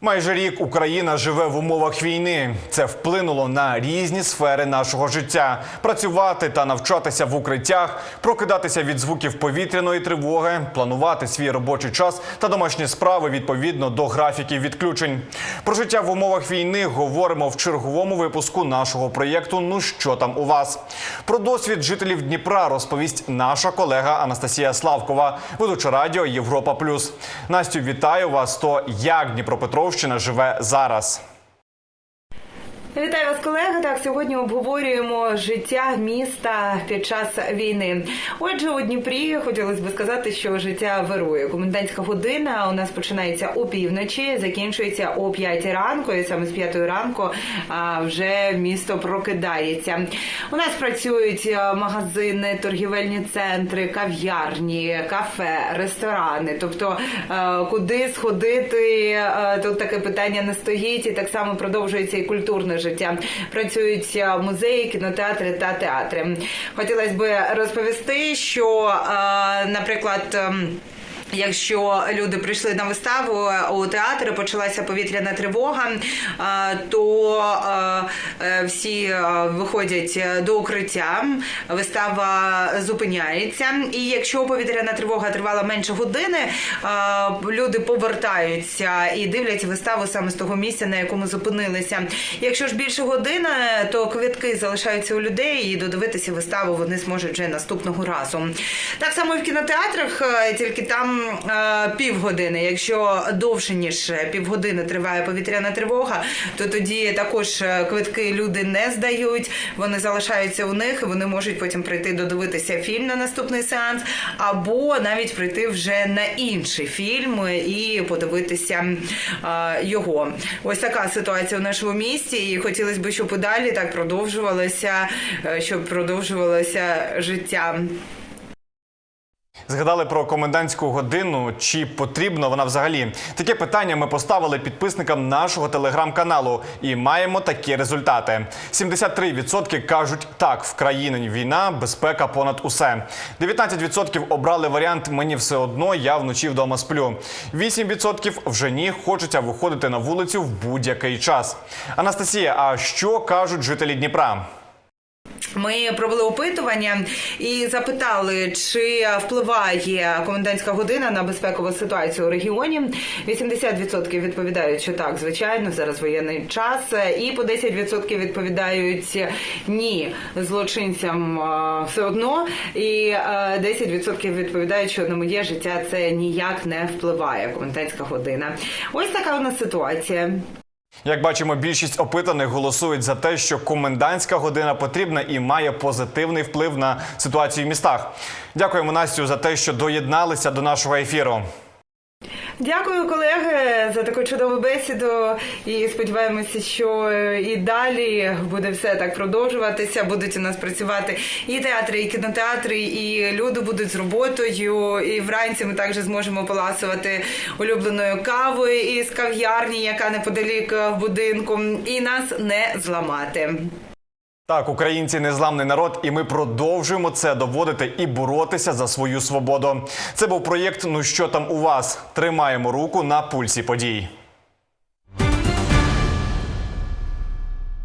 Майже рік Україна живе в умовах війни. Це вплинуло на різні сфери нашого життя: працювати та навчатися в укриттях, прокидатися від звуків повітряної тривоги, планувати свій робочий час та домашні справи відповідно до графіків відключень. Про життя в умовах війни говоримо в черговому випуску нашого проєкту. Ну що там у вас? Про досвід жителів Дніпра розповість наша колега Анастасія Славкова, ведуча радіо Європа Плюс. Настю, вітаю вас. То як Дніпропетровщина живе зараз? Вітаю вас, колеги. Так, сьогодні обговорюємо життя міста під час війни. Отже, у Дніпрі хотілося б сказати, що життя вирує. Комендантська година у нас починається о півночі, закінчується о 5 ранку, і саме з 5 ранку вже місто прокидається. У нас працюють магазини, торгівельні центри, кав'ярні, кафе, ресторани. Тобто, а, куди сходити, а, тут таке питання не стоїть, і так само продовжується і культурне життя. Працюють а, музеї, кінотеатри та театри. Хотілося б розповісти, що, наприклад. Якщо люди прийшли на виставу у театр, почалася повітряна тривога, то е, всі виходять до укриття, вистава зупиняється. І якщо повітряна тривога тривала менше години, люди повертаються і дивляться виставу саме з того місця, на якому зупинилися. Якщо ж більше години, то квитки залишаються у людей, і додивитися виставу вони зможуть вже наступного разу. Так само і в кінотеатрах, е, тільки там е, півгодини. Якщо довше ніж півгодини триває повітряна тривога, то тоді також е, квитки люди не здають. Вони залишаються у них. і Вони можуть потім прийти додивитися фільм на наступний сеанс, або навіть прийти вже на інший фільм і подивитися е, його. Ось така ситуація в нашому місті. І хотілося б, щоб і далі так продовжувалося, е, щоб продовжувалося життя. Згадали про комендантську годину. Чи потрібно вона взагалі? Таке питання ми поставили підписникам нашого телеграм-каналу і маємо такі результати: 73% кажуть так, в країні війна, безпека понад усе. 19% обрали варіант Мені все одно, я вночі вдома сплю. 8% вже ні, хочеться виходити на вулицю в будь-який час. Анастасія, а що кажуть жителі Дніпра? Ми провели опитування і запитали, чи впливає комендантська година на безпекову ситуацію у регіоні. 80% відповідають, що так, звичайно, зараз воєнний час, і по 10% відповідають ні злочинцям все одно. І е, 10% відповідають, що на моє життя це ніяк не впливає. Комендантська година. Ось така у нас ситуація. Як бачимо, більшість опитаних голосують за те, що комендантська година потрібна і має позитивний вплив на ситуацію в містах. Дякуємо Настю за те, що доєдналися до нашого ефіру. Дякую, колеги, за таку чудову бесіду. І сподіваємося, що і далі буде все так продовжуватися. Будуть у нас працювати і театри, і кінотеатри, і люди будуть з роботою. І вранці ми також зможемо поласувати улюбленою кавою із кав'ярні, яка неподалік в будинку, і нас не зламати. Так, українці незламний народ, і ми продовжуємо це доводити і боротися за свою свободу. Це був проєкт. Ну що там у вас? Тримаємо руку на пульсі подій.